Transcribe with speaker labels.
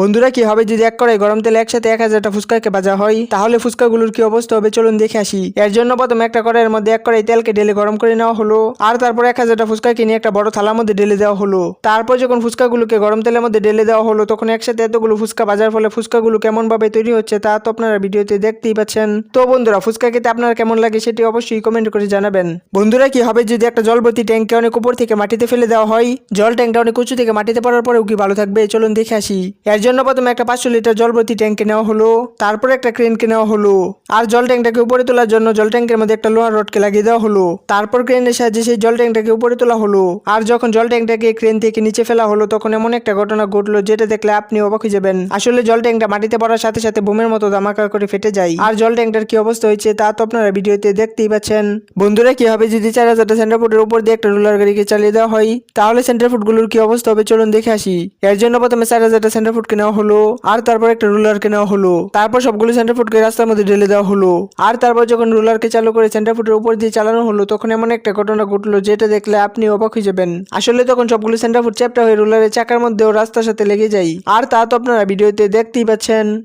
Speaker 1: বন্ধুরা, কি হবে যদি এক কড়াই গরম তেলে একসাথে এক হাজারটা ফুচকাকে ভাজা হয়? তাহলে ফুচকাগুলোর কি অবস্থা হবে? চলুন দেখে আসি। এর জন্য প্রথমে একটা কড়াইয়ের মধ্যে এক কড়াই তেলকে ঢেলে গরম করে নেওয়া হলো। আর তারপর এক হাজারটা ফুচকাকে নিয়ে একটা বড় থালার মধ্যে ঢেলে দেওয়া হলো। তারপর যখন ফুচকাগুলোকে গরম তেলের মধ্যে ঢেলে দেওয়া হলো, তখন একসাথে এতগুলো ফুচকা ভাজার ফলে ফুচকাগুলো কেমন ভাবে তৈরি হচ্ছে তা তো আপনারা ভিডিওতে দেখতেই পাচ্ছেন। তো বন্ধুরা, ফুচকা খেতে আপনার কেমন লাগে সেটি অবশ্যই কমেন্ট করে জানাবেন। বন্ধুরা, কি হবে যদি একটা জলবতী ট্যাঙ্কে অনেক উপর থেকে মাটিতে ফেলে দেওয়া হয়? জল ট্যাঙ্কটা অনেক উঁচু থেকে মাটিতে পড়ার পরেও কি ভালো থাকবে? চলুন দেখে আসি। এর জন্য প্রথমে একটা পাঁচশো লিটার জলবতী ট্যাঙ্কে নেওয়া হলো, তারপর একটা ক্রেনকে নেওয়া হলো। আর জল ট্যাঙ্কটাকে উপরে তোলার জন্য জল ট্যাঙ্কের মধ্যে একটা লোহার রডকে লাগিয়ে দেওয়া হলো। তারপর ক্রেনের সাহায্যে সেই জল ট্যাঙ্কটাকে উপরে তোলা হলো। আর যখন জল ট্যাঙ্কটাকে ক্রেন থেকে নিচে ফেলা হলো, তখন এমন একটা ঘটনা ঘটলো যেটা দেখলে আপনি অবাক হয়ে যাবেন। আসলে জল ট্যাঙ্কটা মাটিতে পড়ার সাথে সাথে বোমের মতো দামাকা করে ফেটে যায়। আর জল ট্যাঙ্কটার কি অবস্থা হয়েছে তা তো আপনারা ভিডিওতে দেখতেই পাচ্ছেন। বন্ধুরা, কি হবে যদি চার হাজারটা সেন্টার ফুটের উপর দিয়ে একটা রোলার গাড়িকে চালিয়ে দেওয়া হয়? তাহলে সেন্টার ফুটগুলোর কি অবস্থা হবে? চলুন দেখে আসি। এর জন্য প্রথমে চার হাজারটা সেন্টার ফুটকে নেওয়া হলো, আর তারপর একটা রুলারকে নেওয়া হলো। তারপর সবগুলো সেন্টার ফুটকে রাস্তার মধ্যে ঢেলে দেওয়া হলো। আর তারপর যখন রুলারকে চালু করে সেন্টার ফুটের উপর দিয়ে চালানো হলো, তখন এমন একটা ঘটনা ঘটলো যেটা দেখলে আপনি অবাক হয়ে যাবেন। আসলে তখন সবগুলো সেন্টার ফুট চ্যাপটা হয়ে রুলারের চাকার মধ্যেও রাস্তার সাথে লেগে যায়। আর তা তো আপনারা ভিডিওতে দেখতেই পাচ্ছেন।